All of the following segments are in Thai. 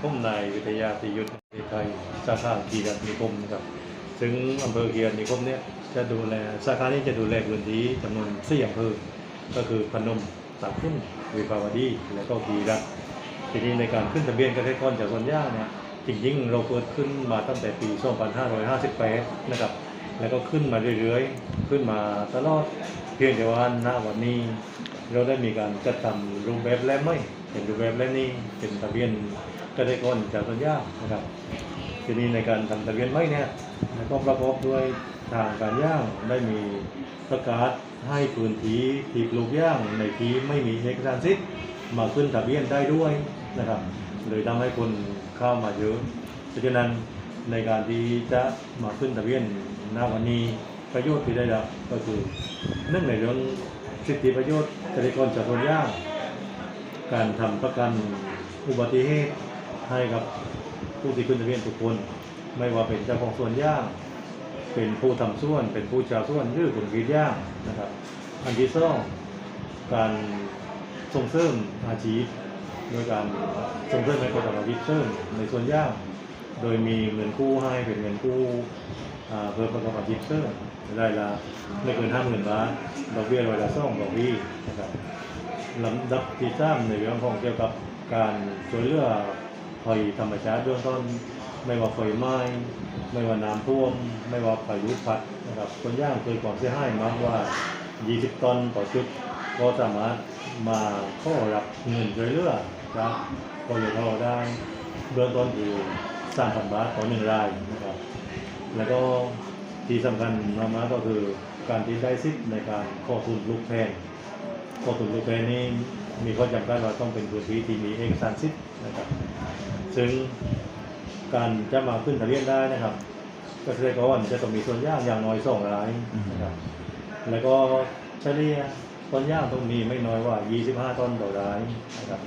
ผมนายวิทยาติยุทธไทยสาขากีรัตนิคมนะครับซึ่งอำเภอกีรัตนิคมเนี่ยจะดูแลสาขานี้จะดูแลพื้นที่จำนวนสี่อำเภอก็คือพนมตากขึ้นวิภาวดีและก็กีรัตทีนี้ในการขึ้นทะเบียนเกษตรกรจากส่วนย่าเนี่ยจริงๆเราเปิดขึ้นมาตั้งแต่ปี 2558 นะครับ แล้วก็ขึ้นมาเรื่อยๆ ขึ้นมาตลอดเพียงแต่ว่าณวันนี้ เราได้มีการจัดทำรูปแบบแล้วไม่เป็นรูปแบบแล้วนี่เป็นทะเบียน กษตรกรจากต้นยางนะครับ ทีนี้ในการทำทะเบียนไม่เนี่ยก็ประกอบด้วยทางการย่างได้มีประกาศให้พื้นที่ที่ปลูกย่างในที่ไม่มีเอกสารสิทธิ์มาขึ้นทะเบียนได้ด้วยนะครับเลยทำให้คนเข้ามาเยอะเพราะฉะนั้นในการที่จะมาขึ้นทะเบียนณวันนี้ประโยชน์ที่ได้รับก็คือเนื่องในเรื่องสิทธิประโยชน์เกษตรกรจากต้นย่างการทำประกันอุบัติเหตุ ให้กับผู้ที่ขึ้นทะเบียนทุกคน ไม่ว่าเป็นเจ้าของส่วนย่าง เป็นผู้ทำส่วน เป็นผู้ชาวส่วนหรือคนกรีดย่างนะครับ อันที่สองการส่งเสริมอาชีพโดยการส่งเสริมให้คนทำอาชีพเสริมในส่วนย่าง โดยมีเงินกู้ให้เป็นเงินกู้อ่เพื่อประกอบอาชีพเสริมได้ละไม่เกินห้าหมื่นบาทดอกเบี้ยร้อยละสองดอกเบี้ยนะครับลำดับที่สามในเรื่องของเกี่ยวกับการช่วยเหลือ ภัยธรรมชาติเบื้องต้น ไม่ว่าไฟไหม้ไม่ว่าน้ำท่วม ไม่ว่าพายุพัดนะครับคนย่างเคยความเสียหายมากว่า 20ตันต่อชุดก็สามารถมาข้อรับเงินช่วยเหลือจากกยทได้เบื้องต้นคือ3,000บาทต่อหนึ่งรายนะครับ แล้วก็ที่สำคัญมากๆก็คือการที่ได้สิทธิ์ในการข้อทุนลูกแทนพอถึงรูปแปรนี้มีข้อจำกัดว่าต้องเป็นพื้นที่ที่มีเอกสารสิทธิ์นะครับ ซึ่งการจะมาขึ้นทะเบียนได้นะครับ เกษตรกรจะต้องมีส่วนย่างอย่างน้อยสองรายนะครับ แล้วก็เฉลี่ยต้นย่างต้องมีไม่น้อยกว่า 25 ต้นต่อรายนะครับ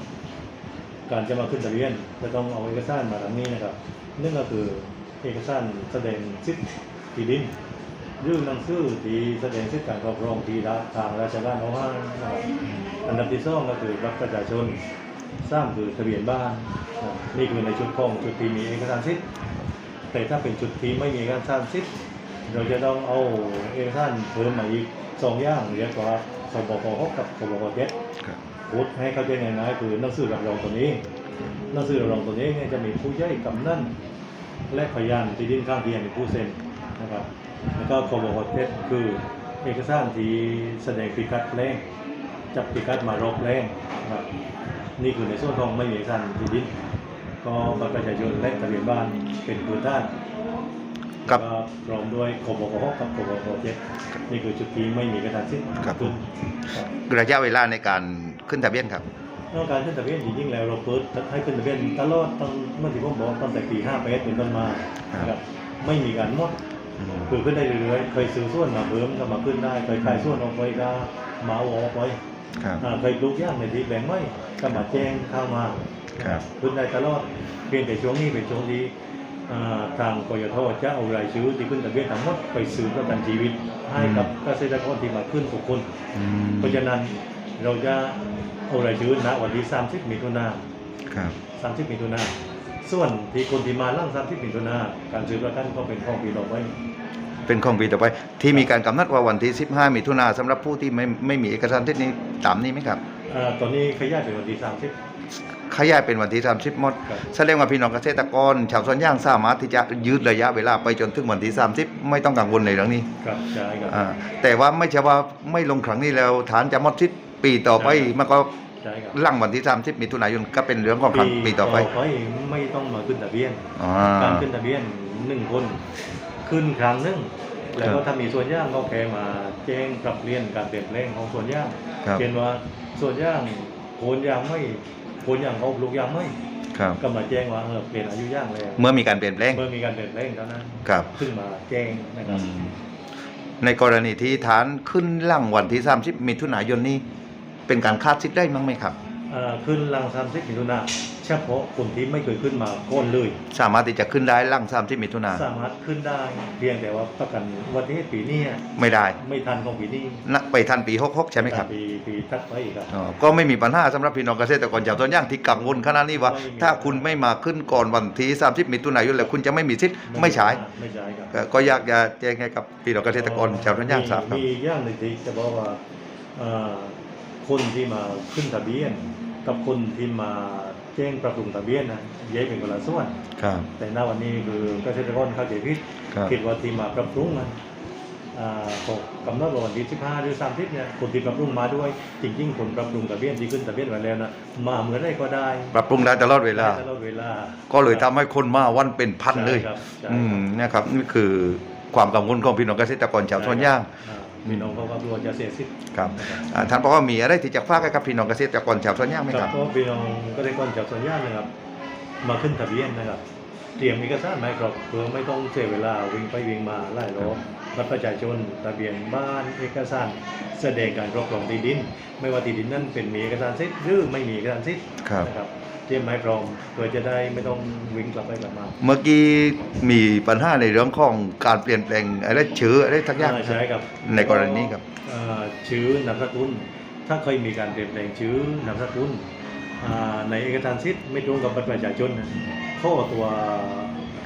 การจะมาขึ้นทะเบียนจะต้องเอาเอกสารมาทางนี้นะครับนั่นก็คือเอกสารแสดงสิทธิ์ที่ดินหรือหนังสือที่แสดงสิทธิการครอบครองที่รัฐทางราชการเอาให้นะครับอันดับที่สองก็คือรับประชาชนสร้างคือทะเบียนบ้าน นะครับนี่คือในชุดของชุดที่มีเอกสารสิทธิ์แต่ถ้าเป็นชุดที่ไม่มีเอกสารสิทธิ์เราจะต้องเอาเอกสารเพิ่มมาอีกสองอย่างเรียกว่าสบกหกกับสบกเจ็ดครับพูดให้เข้าใจง่ายๆคือหนังสือรับรองตัวนี้หนังสือรับรองตัวนี้เนี่ยจะมีผู้ใหญ่กำนันและพยานที่ดินข้างเคียงเป็นผู้เซ็นนะครับแล้วก็คบหเทศคือเอกสารที่แสดงพิกัดแปลงจับพิกัดมารอบแปลงนะครับนี่คือในส่วนของไม่มีเอกสารที่ดิน ก็บัตรประชาชนและทะเบียนบ้านเป็นพื้นฐานครับแล้วก็พร้อมด้วยคบหกับคบหเจ็ดนี่คือจุดที่ไม่มีเอกสารสิทธิ์ครับขึ้นครับระยะเวลาในการขึ้นทะเบียนครับนอกการขึ้นทะเบียนจริงๆแล้วเราเปิดให้ขึ้นทะเบียนตลอดตั้งเมื่อที่ผมบอกตั้งแต่ปี5ปีเป็นต้นมานะครับไม่มีการหมดคือขึ้นได้เรื่อยๆเคยซื้อส่วนมาเพิ่มก็มาขึ้นได้เคยขายส่วนออกไปก็มาเอาออกไปครับอ่าเคยปลูกย่างในที่แบ่งไม่ก็มาแจ้งเข้ามา ครับ ขึ้นได้ตลอดเพียงแต่ช่วงนี้เป็นช่วงที่อ่าทางกยทจะเอารายชื่อที่ขึ้นทะเบียนทั้งหมดไปซื้อประกันชีวิตให้กับเกษตรกรที่มาขึ้นทุกคน อืมเพราะฉะนั้นเราจะเอารายชื่อณวันที่ 30มิถุนาครับ 30มิถุนาส่วนที่คนที่มาหล่าง30มิถุนาการซื้อประกันก็เป็นของปีต่อไปเป็นของปีต่อไป ที่มีการกำหนดว่าวันที่ 15 มิถุนาสำหรับผู้ที่ไม่ไม่มีเอกสารที่นี้ตามนี้ไหมครับ อ่าตอนนี้ขยายเป็นวันที่ ขยายเป็นวันที่30หมดครับแสดงว่าพี่น้องเกษตรกรชาวสวนยางสามารถที่จะยืดระยะเวลาไปจนถึงวันที่30ไม่ต้องกังวลในเรื่องนี้30ครับใช่ครับอ่าแต่ว่าไม่ใช่ว่าไม่ลงครั้งนี้แล้วฐานจะหมดทิศปีต่อไปใช่มันก็ใช่ครับหลังวันที่30มิถุนายนก็เป็นเรื่องของครั้งปีต่อไปไม่ต้องมาขึ้นทะเบียนอ่าการขึ้นทะเบียนหนึ่งคนขึ้นครั้งหนึ่งแล้วครัก็บถ้ามีส่วนย่างก็แค่มาแจ้งปรับเปลี่ยนการเปลี่ยนแปลงของส่วนย่างครับเช่นว่าส่วนย่างโคนยางไม่โคนยางเขาลูกยางไม่ครับ ก็มาแจ้งว่าเออเปลี่ยนอายุย่างแล้วเมื่อมีการเปลี่ยนแปลง เมื่อมีการเปลี่ยนแปลงเท่านั้นครับขึ้นมาแจ้งนะคอืรับมในกรณีที่ฐานขึ้นหลังวันที่ 30มิถุนายนนี้ เป็นการคาดซิดได้มั้งไหมครับเอ่อ ขึ้นหลังสามสิบมิถุนาเฉพาะคนที่ไม่เคยขึ้นมาก่อนเลย สามารถที่จะขึ้นได้หลังสามที่มิถุนาสามารถขึ้นได้เพียงแต่ว่าประกันอุบัติเหตุปีนี้ไม่ได้ไม่ทันของปีนี้นะไปทันปีหกหกใช่ไหมครับปีปีทัดไปอีกครับอ๋อก็ไม่มีปัญหาสำหรับพี่น้องเกษตรกรชาวสวนยางที่กังวลขนาดนี้ว่าไม่มีถ้าคุณไม่มาขึ้นก่อนวันที่30มิถุนายนแล้วคุณจะไม่มีสิทธิ์ไม่ใช้ไม่ใช่ครับก็ก็อยากจะแจ้งให้กับพี่น้องเกษตรกรชาวสวนยางทราบครับมีมีอย่างหนึ่งที่จะบอกว่าเอ่อ คนที่มาขึ้นทะเบียน กับคนที่มาแจ้งปรับปรุงทะเบียนนะแยกเป็นคนละส่วนครับ แต่ณวันนี้คือเกษตรกรเข้าใจผิดครับ คิดว่าที่มาปรับปรุงนั้นอ่าก็กำหนดว่าวันที่15หรือ30เนี่ยคนที่ปรับปรุงมาด้วย จริงๆคนปรับปรุงทะเบียนที่ขึ้นทะเบียนไว้แล้วนะมาเหมือนได้ก็ได้ปรับปรุงได้ตลอดเวลา ได้ตลอดเวลา ก็เลยทำให้คนมาวันเป็นพันเลย ใช่ครับใช่อืมนะครับนี่คือความกังวลของพี่น้องเกษตรกรชาวสวนยาง อ่ พี่น้องเขาก็กลัวจะเสียสิทธิ์ครับนะครับอ่าท่านบอกว่ามีอะไรที่จะฝากให้กับพี่น้องเกษตรกรชาวสวนยางไหมคครัรับบ ก็พี่น้องก็ได้ก่อนจากส่วนย่างนะครับ มาขึ้นทะเบียนนะครับ เตรียมเอกสารไหมาให้ครบเพื่อไม่ต้องเสียเวลาวิ่งไปวิ่งมาไล่รอบบัตรประชาชนทะเบียนบ้านเอกสารแสดงการครอบครองที่ดิน ไม่ว่าที่ดินนั้นเป็นมีเอกสารสิทธิ์หรือไม่มีเอกสารสิทธิ์ครับ นะครับเตรียมไม้พร้อมเพื่อจะได้ไม่ต้องวิ่งกลับไปกลับมาเมื่อกี้มีปัญหาในเรื่องของการเปลี่ยนแปลงอะไรชื่ออะไรทักอย่างใช่ครับในกรณีนี้ครับ เอ่อชื่อนามสกุลถ้าเคยมีการเปลี่ยนแปลงชื่อนามสกุลอ่า ในเอกสารสิทธิ์ไม่ตรงกับบัตรประชาชนนะข้อตัว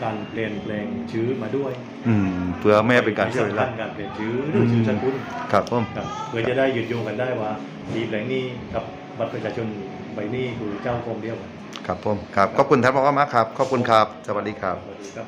การเปลี่ยนแปลงชื่อมาด้วยอืมเพื่อไม่ให้เป็นการเสียเวสำลาคัญการเปลี่ยนชื่อหรือชื่อสกุลครับผมครับเพื่อจะได้หยุดโยงกันได้ว่าดีแปลงนี้กับบัตรประชาชนใบนี้คือเจ้าของเดียวกันครับผมครับขอบคุณท่านบอกว่ามากครับขอบคุณครับ สวัสดีครับสวัสดีครับ